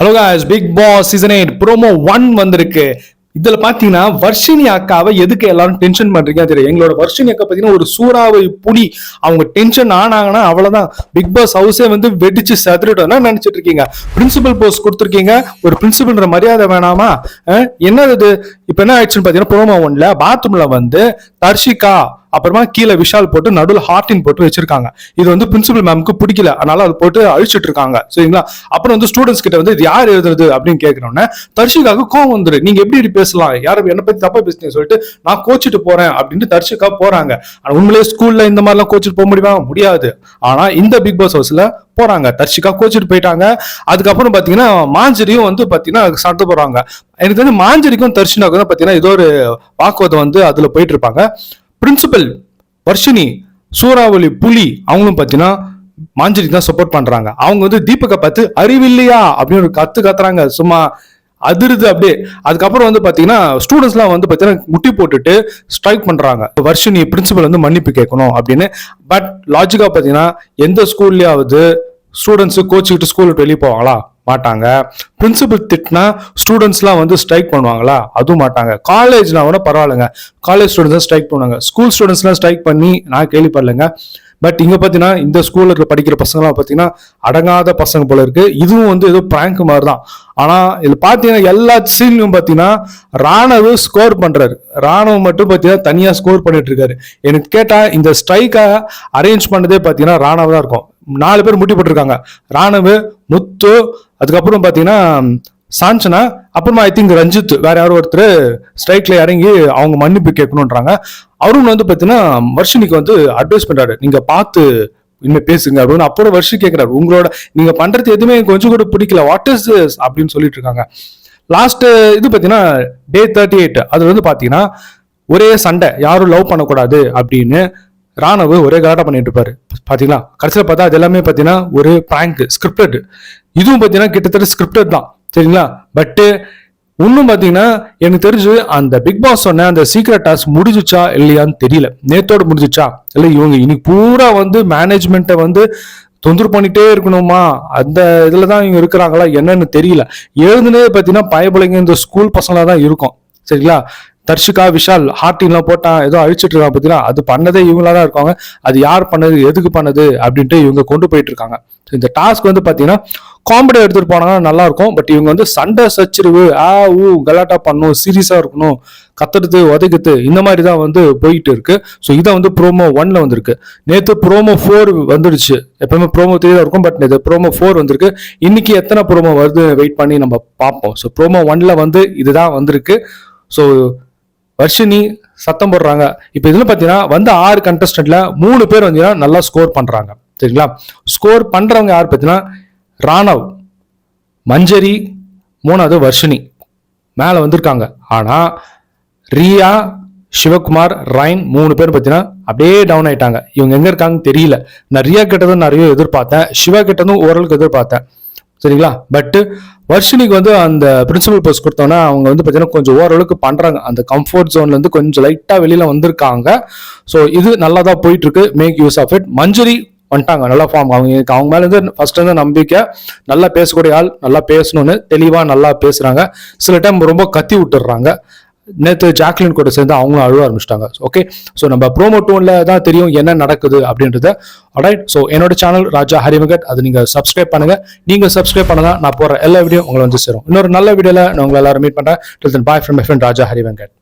Hello guys Bigg Boss season eight promo one வந்திருக்கு. இதுல பாத்தீங்கன்னா வர்ஷினி அக்காவை எதுக்கு எல்லாரும் டென்ஷன் பண்றீங்க தெரியும் எங்களோட வர்ஷினி அக்கா பாத்தீங்கன்னா ஒரு சூறாவை புடி அவங்க டென்ஷன் ஆனாங்கன்னா அவ்வளவுதான். பிக் பாஸ் ஹவுஸே வந்து வெடிச்சு சதுரிட்டோம்னா நினைச்சிட்டு இருக்கீங்க? பிரின்சிபல் போஸ்ட் கொடுத்துருக்கீங்க. ஒரு பிரின்சிபல்ன்ற மரியாதை வேணாமா? என்னது இப்ப என்ன ஆயிடுச்சுன்னு பாத்தீங்கன்னா ப்ரோமோ ஒன்ல பாத்ரூம்ல வந்து தர்ஷிகா அப்புறமா கீழே விஷால் போட்டு நடுவில் ஹார்டின் போட்டு வச்சிருக்காங்க. இது வந்து பிரின்சிபல் மேம்க்கு பிடிக்கல. அதனால அது போட்டு அழிச்சிட்டு இருக்காங்க. சரிங்களா? அப்புறம் வந்து ஸ்டூடெண்ட்ஸ் கிட்ட வந்து இது யார் எழுதுறது? அப்படின்னு கேட்கறோன்னே தர்ஷிகாவுக்கு கோவம் வந்துரு. நீங்க எப்படி இப்படி பேசலாம்? யாரும் என்ன பத்தி தப்பா பேசுனீங்க. சொல்லிட்டு நான் கோச்சிட்டு போறேன் அப்படின்ட்டு தர்ஷிகா போறாங்க. ஆனா உண்மையிலேயே ஸ்கூல்ல இந்த மாதிரிலாம் கோச்சிட்டு போக முடியுமா? முடியாது. ஆனா இந்த பிக் பாஸ் ஹவுஸ்ல போறாங்க. தர்ஷிகா கோச்சிட்டு போயிட்டாங்க. அதுக்கப்புறம் பாத்தீங்கன்னா மாஞ்சரியும் வந்து பாத்தீங்கன்னா சட்ட போறாங்க எனக்கு வந்து மாஞ்சரிக்கும் தர்ஷினாக்கும் தான் பாத்தீங்கன்னா ஏதோ ஒரு வாக்குவாதம் வந்து அதுல போயிட்டு இருப்பாங்க. பிரின்சிபல் வர்ஷினி சூறாவளி புலி அவங்களும் பார்த்தீங்கன்னா மாஞ்சரி தான் சப்போர்ட் பண்ணுறாங்க அவங்க வந்து தீபகை பார்த்து அறிவில்லையா? அப்படின்னு ஒரு கத்து கத்துறாங்க சும்மா அதிருது அப்படியே. அதுக்கப்புறம் வந்து பார்த்தீங்கன்னா ஸ்டூடெண்ட்ஸ்லாம் வந்து பார்த்தீங்கன்னா முட்டி போட்டுட்டு ஸ்ட்ரைக் பண்ணுறாங்க வர்ஷினி பிரின்சிபல் வந்து மன்னிப்பு கேட்கணும் அப்படின்னு. பட் லாஜிக்காக பார்த்தீங்கன்னா எந்த ஸ்கூல்லையாவது ஸ்டூடெண்ட்ஸு கோச்சிக்கிட்டு ஸ்கூல் விட்டு வெளியே போவாங்களா? மாட்டாங்க. பிரின்சிபல் திட்டினா ஸ்டூடெண்ட்ஸ்லாம் வந்து ஸ்ட்ரைக் பண்ணுவாங்களா? அதுவும் மாட்டாங்க. காலேஜ்னா கூட பரவாயில்லைங்க. காலேஜ் ஸ்டூடெண்ட்ஸ் ஸ்ட்ரைக் பண்ணுவாங்க. ஸ்கூல் ஸ்டூடெண்ட்ஸ்லாம் ஸ்ட்ரைக் பண்ணி நான் கேள்விப்படலைங்க. பட் இங்கே பார்த்தீங்கன்னா இந்த ஸ்கூலில் இருக்க படிக்கிற பசங்களாம் பார்த்தீங்கன்னா அடங்காத பசங்க போல இருக்கு. இதுவும் வந்து ஏதோ பிராங்க் மாதிரி தான் ஆனால் இதில் பார்த்தீங்கன்னா எல்லா சீன்லையும் பார்த்தீங்கன்னா ராணுவ ஸ்கோர் பண்ணுறாரு ராணுவ மட்டும் பார்த்தீங்கன்னா தனியாக ஸ்கோர் பண்ணிட்டு இருக்காரு எனக்கு கேட்டால் இந்த ஸ்ட்ரைக்கை அரேஞ்ச் பண்ணதே பார்த்தீங்கன்னா ராணவ் தான் இருக்கும். நாலு பேர் முட்டி போட்டிருக்காங்க. முத்து அதுக்கப்புறம் பார்த்தீங்கன்னா சாஞ்சனா அப்புறமா ஐ திங்க் ரஞ்சித் வேற யாரோ ஒருத்தர் ஸ்ட்ரைக்ல இறங்கி அவங்க மன்னிப்பு கேட்கணுன்றாங்க அவரும் வந்து பார்த்தீங்கன்னா வர்ஷினிக்கு வந்து அட்வைஸ் பண்றாரு. நீங்க பார்த்து இனிமே பேசுங்க அப்படின்னு. அப்புறம் வருஷம் கேட்கிறாரு உங்களோட நீங்க பண்றது எதுவுமே கொஞ்சம் கூட பிடிக்கல. வாட் இஸ் திஸ் அப்படின்னு சொல்லிட்டு இருக்காங்க. லாஸ்ட் இது பார்த்தீங்கன்னா டே தேர்ட்டி எயிட் அது வந்து பார்த்தீங்கன்னா ஒரே சண்டை. யாரும் லவ் பண்ணக்கூடாது அப்படின்னு ராணவ் ஒரே கலாட்டம் பண்ணிட்டு இருப்பாரு. பாத்தீங்களா? கடைசியில் பார்த்தா அது எல்லாமே பார்த்தீங்கன்னா ஒரு பிராங்க் ஸ்கிரிப்டட் இதுவும் பார்த்தீங்கன்னா கிட்டத்தட்ட ஸ்கிரிப்டட் தான். சரிங்களா? பட்டு இன்னும் பார்த்தீங்கன்னா எனக்கு தெரிஞ்சு அந்த பிக் பாஸ் சொன்ன அந்த சீக்ரெட் டாஸ்க் முடிஞ்சுச்சா இல்லையான்னு தெரியல. நேத்தோட முடிஞ்சுச்சா? இல்லை இவங்க இன்னைக்கு பூரா வந்து மேனேஜ்மெண்ட்டை வந்து தொந்தரவு பண்ணிட்டே இருக்கணுமா? அந்த இதில் தான் இவங்க இருக்கிறாங்களா என்னன்னு தெரியல. எழுதுனது பார்த்தீங்கன்னா பயபலைங்க இந்த ஸ்கூல் பசங்களாக தான் இருக்கும். சரிங்களா? தர்ஷிகா விஷால் ஹார்டிங்லாம் போட்டான் ஏதோ அழிச்சிட்டு இருக்காங்க பார்த்தீங்கன்னா அது பண்ணதே இவங்களா தான் இருக்காங்க. அது யார் பண்ணது எதுக்கு பண்ணது அப்படின்ட்டு இவங்க கொண்டு போயிட்டு இருக்காங்க. இந்த டாஸ்க் வந்து பார்த்தீங்கன்னா காமெடி எடுத்துட்டு போனாங்கன்னா நல்லா இருக்கும். பட் இவங்க வந்து சண்டை சச்சிருவு ஆ ஊ கலாட்டா பண்ணும் சீரியஸாக இருக்கணும் கத்துறது உதைக்குது இந்த மாதிரி தான் வந்து போயிட்டு இருக்கு. ஸோ இதை வந்து ப்ரோமோ ஒன்ல வந்திருக்கு. நேற்று ப்ரோமோ ஃபோர் வந்துடுச்சு. எப்பவுமே ப்ரோமோ த்ரீ தான் இருக்கும். பட் இது ப்ரோமோ ஃபோர் வந்திருக்கு. இன்னைக்கு எத்தனை ப்ரோமோ வருது வெயிட் பண்ணி நம்ம பார்ப்போம். ஸோ ப்ரோமோ ஒன்ல வந்து இதுதான் வந்திருக்கு. ஸோ வர்ஷினி சத்தம் போடுறாங்க. இப்போ இதில் பார்த்தீங்கன்னா வந்து ஆறு கண்டஸ்டன்ட்ல மூணு பேர் வந்தீங்கன்னா நல்லா ஸ்கோர் பண்ணுறாங்க சரிங்களா? ஸ்கோர் பண்ணுறவங்க யார் பார்த்தீங்கன்னா ராணவ் மஞ்சரி மூணாவது வர்ஷினி. மேலே வந்திருக்காங்க. ஆனால் ரியா சிவகுமார் ரைன் மூணு பேர் பார்த்தீங்கன்னா அப்படியே டவுன் ஆயிட்டாங்க. இவங்க எங்க இருக்காங்கன்னு தெரியல. நான் ரியா கிட்டதும் நிறைய எதிர்பார்த்தேன். சிவா கிட்டதும் ஓரளவுக்கு எதிர்பார்த்தேன். சரிங்களா? பட்டு வர்ஷினிக்கு வந்து அந்த பிரின்சிபல் போஸ்ட் கொடுத்தோன்னா அவங்க வந்து பார்த்தீங்கன்னா கொஞ்சம் ஓரளவுக்கு பண்ணுறாங்க அந்த கம்ஃபர்ட் ஜோன்ல இருந்து கொஞ்சம் லைட்டாக வெளியில் வந்திருக்காங்க. ஸோ இது நல்லா தான் போயிட்டுருக்கு. Make use of it Manjari வந்துட்டாங்க. நல்லா ஃபார்ம் அவங்க அவங்க மேலேருந்து இருந்து ஃபர்ஸ்ட் இருந்து நம்பிக்கை. நல்லா பேசக்கூடிய ஆள் நல்லா பேசணும்னு தெளிவாக நல்லா பேசுகிறாங்க சில டைம் ரொம்ப கத்தி விட்டுடுறாங்க. நேற்று ஜாக்லின் கூட சேர்ந்து அவங்களும் அழுவ ஆரம்பிச்சிட்டாங்க. ஓகே ஸோ நம்ம ப்ரோமோ டூனில் தான் தெரியும் என்ன நடக்குது அப்படின்றத. அடைட் ஸோ என்னோட சேனல் ராஜா ஹரிமகட் அது நீங்கள் சப்ஸ்கிரைப் பண்ணுங்க. நீங்கள் சப்ஸ்கிரைப் பண்ணதான் நான் போற எல்லா வீடியோ உங்களை வந்து சேரும். இன்னொரு நல்ல வீடியோவில் நான் உங்களை எல்லாரும் மீட் பண்றேன். Bye from my friend Raja Harivenkat.